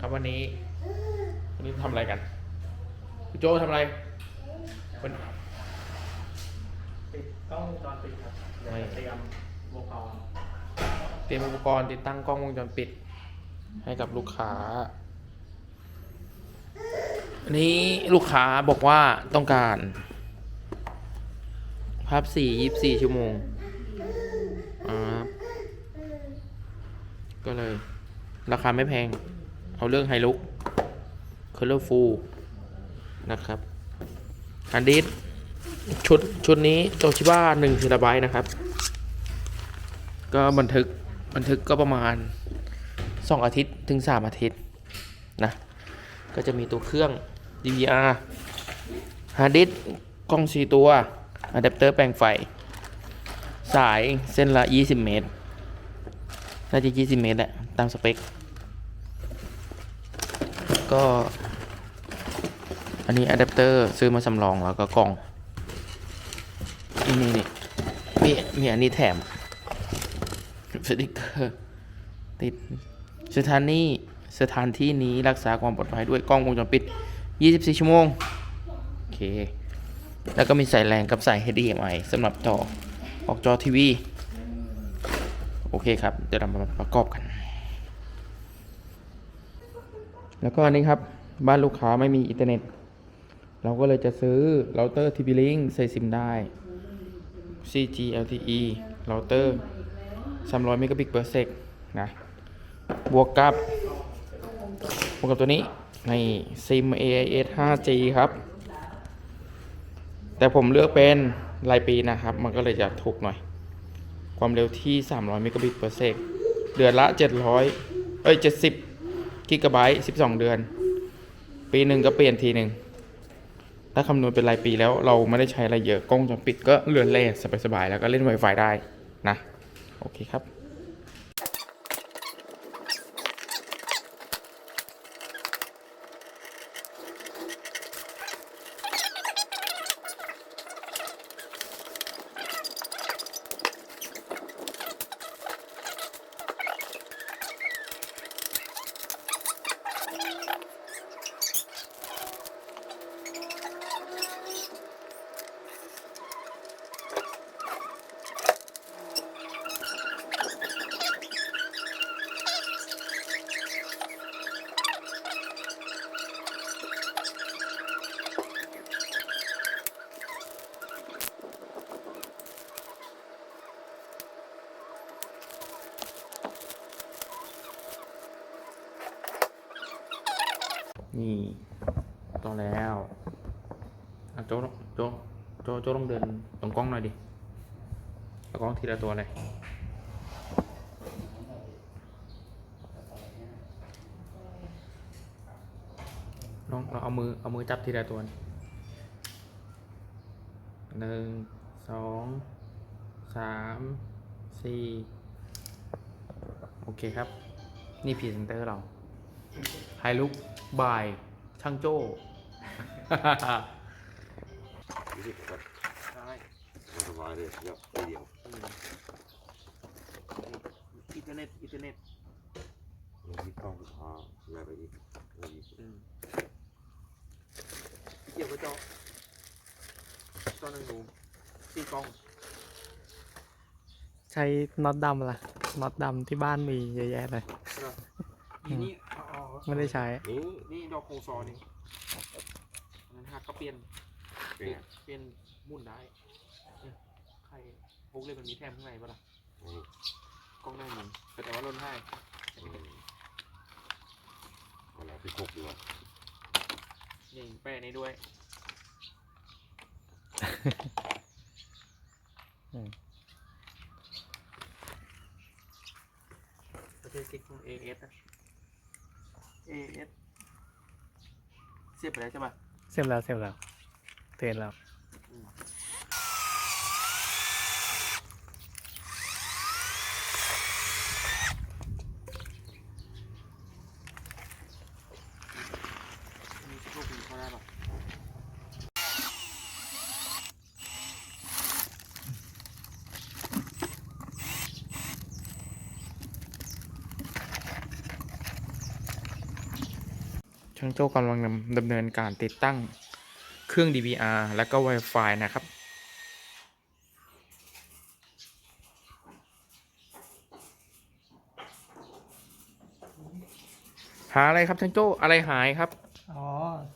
ครับวันนี้วันนี้ทำอะไรกันคุณโจทำอะไรวันติดกล้องวงจรปิดครับเดี๋ยวจะเตรียมอุปกรณ์เตรียมอุปกรณ์ติดตั้งกล้องวงจรปิด ให้กับลูกค้าอันนี้ลูกค้าบอกว่าต้องการ ภาพสี่ยี่สี่ชั่วโมงอ่าก็เลย ราคาไม่แพง เอาเรื่องไฮลุกเคอร์เลอร์ฟูนะครับอันดิสชุดชุดนี้โตชิบ้าหนึ่งเทราไบต์นะครับ ก็บันทึกบันทึกก็ประมาณ 2 อาทิตย์ถึง 3 อาทิตย์นะก็จะมีตัวเครื่อง DVR ฮาร์ดดิสก์กล้อง 4 ตัวอะแดปเตอร์แปลงไฟ สายเส้นละ 20 เมตร น่าจะ 20 เมตรแหละ ตามสเปค ก็ อันนี้อะแดปเตอร์ซื้อมาสำรองแล้วก็กล่องนี่นี่นี่มีมีอันนี้แถมสติกเกอร์ติดสถานีสถานที่นี้รักษาความปลอดภัยด้วยกล้องวงจรปิด 24 ชั่วโมง โอเค แล้วก็มีสายแรงกับสาย HDMI สำหรับจอออกจอทีวี โอเคครับ เดี๋ยวเรามาประกอบกัน แล้วก็อันนี้ครับบ้านลูกค้าไม่มีอินเทอร์เน็ต เราก็เลยจะซื้อเราเตอร์ TP Link ใส่ซิมได้ 4G LTE เราเตอร์300เมกะบิตเปอร์เซกนะบวกกับบวกกับตัวนี้ในซิม AIS 5G ครับ แต่ผมเลือกเป็นรายปีนะครับ มันก็เลยจะถูกหน่อย ความเร็วที่ 300เมกะบิตเปอร์เซกเดือนละ 700 เอ้ย 70 กิกะไบต์12 เดือน ปีหนึ่งก็เปลี่ยนทีหนึ่งถ้าคำนวณเป็นรายปีแล้วเราไม่ได้ใช้อะไรเยอะกล้องจอปิดก็เลื่อนเล่สบายๆแล้วก็เล่น Wi-Fi ได้นะ โอเคครับ นี่ต่อแล้วอะโจโจโจโจต้องเดินตรงกล้องหน่อยดิเอากล้องทีละตัวเลยลองเราเอามือเอามือจับทีละตัวหนึ่งสองสามสี่โอเคครับ นี่พรีเซนเตอร์เรา ไฮลุกบาย ช่างโจ้รู้สึกแบบใช่สบายเลยเดี๋ยวทีเดียวอินเทอร์เน็ตอินเทอร์เน็ตลงที่กล้องพาแล้วไปอีกแล้วอีกอืมเกี่ยวกับจอจอหนึ่งหนูสี่กล้องใช้น็อตดำล่ะน็อตดำที่บ้านมีเยอะแยะเลยนี่นี่อ๋ออ๋อ ไม่ได้ใช้ นี่นี่ดอกโคซอนี่อันนั้นหักก็เปลี่ยน เป็นไงเปลี่ยนหมุนได้เนี่ยใครพกเลยมันมีแถมข้างในปะล่ะนี่กล้องหน้าหมุนแต่ว่าลนให้อืมเอาละพี่คกดีกว่านี่แป้นี้ด้วยอืม ประเทศกิจของ AS นะ AS เสียบไปแล้วใช่ปะเสร็จแล้วเสร็จแล้วเทรนแล้ว อืมสักลูกหนึ่งพอได้ปะ ช่างโจ้กำลังดำดำเนินการติดตั้งเครื่อง DVR และก็ Wi-Fi นะครับ หาอะไรครับช่างโจ้อะไรหายครับ อ๋อ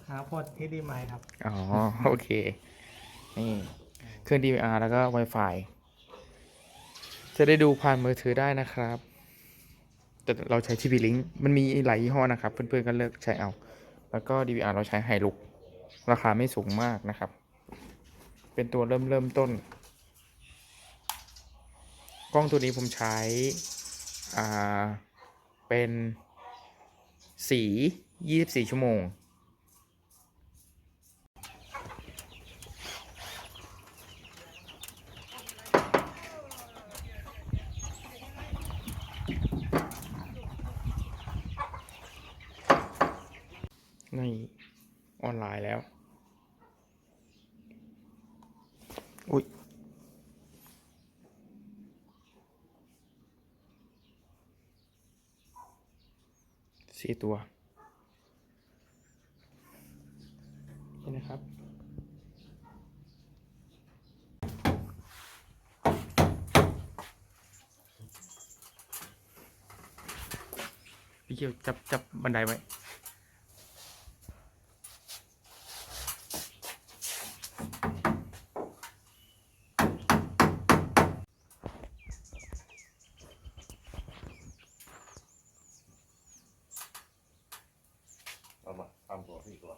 หาพดที่ดีไหมครับ อ๋อ โอเค นี่ เครื่อง DVR แล้วก็ Wi-Fi จะได้ดูผ่านมือถือได้นะครับ แต่เราใช้ TP Link มันมีหลายยี่ห้อนะครับ เพื่อนๆก็เลือกใช้เอา แล้วก็ DVR เราใช้ไฮลุกราคาไม่สูงมากนะครับ เป็นตัวเริ่มเริ่มต้น กล้องตัวนี้ผมใช้อ่าเป็นสี 24 ชั่วโมง ในออนไลน์แล้ว อุ้ยสี่ตัวนี่นะครับ พี่เกียวจับจับบันไดไว้ เอามาทำตัวที่ตัว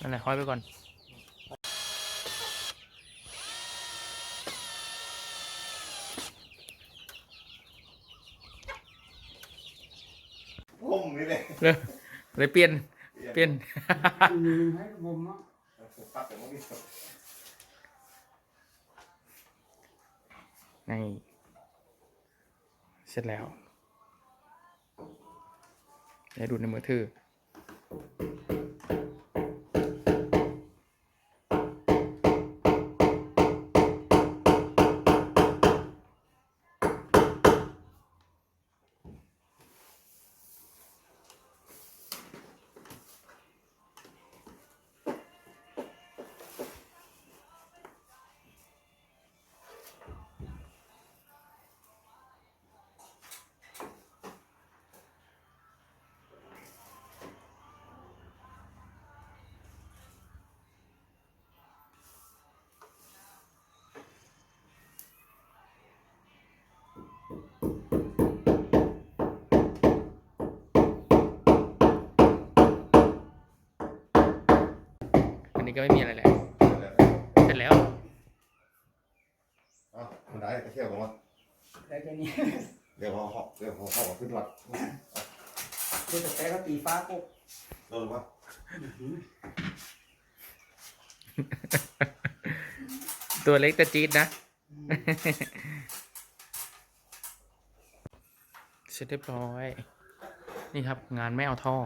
นั่นแหละห้อยไปก่อน ผมนี่เลยเลยเลยเปลี่ยน เปลี่ยนมีให้ผมอะผมตัดแต่ไม่มี ในเสร็จแล้ว ให้ดูในมือถือ นนี้ก็ไม่มีอะไรแล้วเสร็จแล้วอ้าวคนไหนไปเที่ยวกันวะแต่แค่นี้เดี๋ยวเขาหอบเดี๋ยวเขาหอบขึ้นวัดคือแต่ก็ตีฟ้าปุ๊บโดนปะตัวเล็กแต่จี๊ดนะเสร็จเรียบร้อย นี่ครับงานไม่เอาท่อ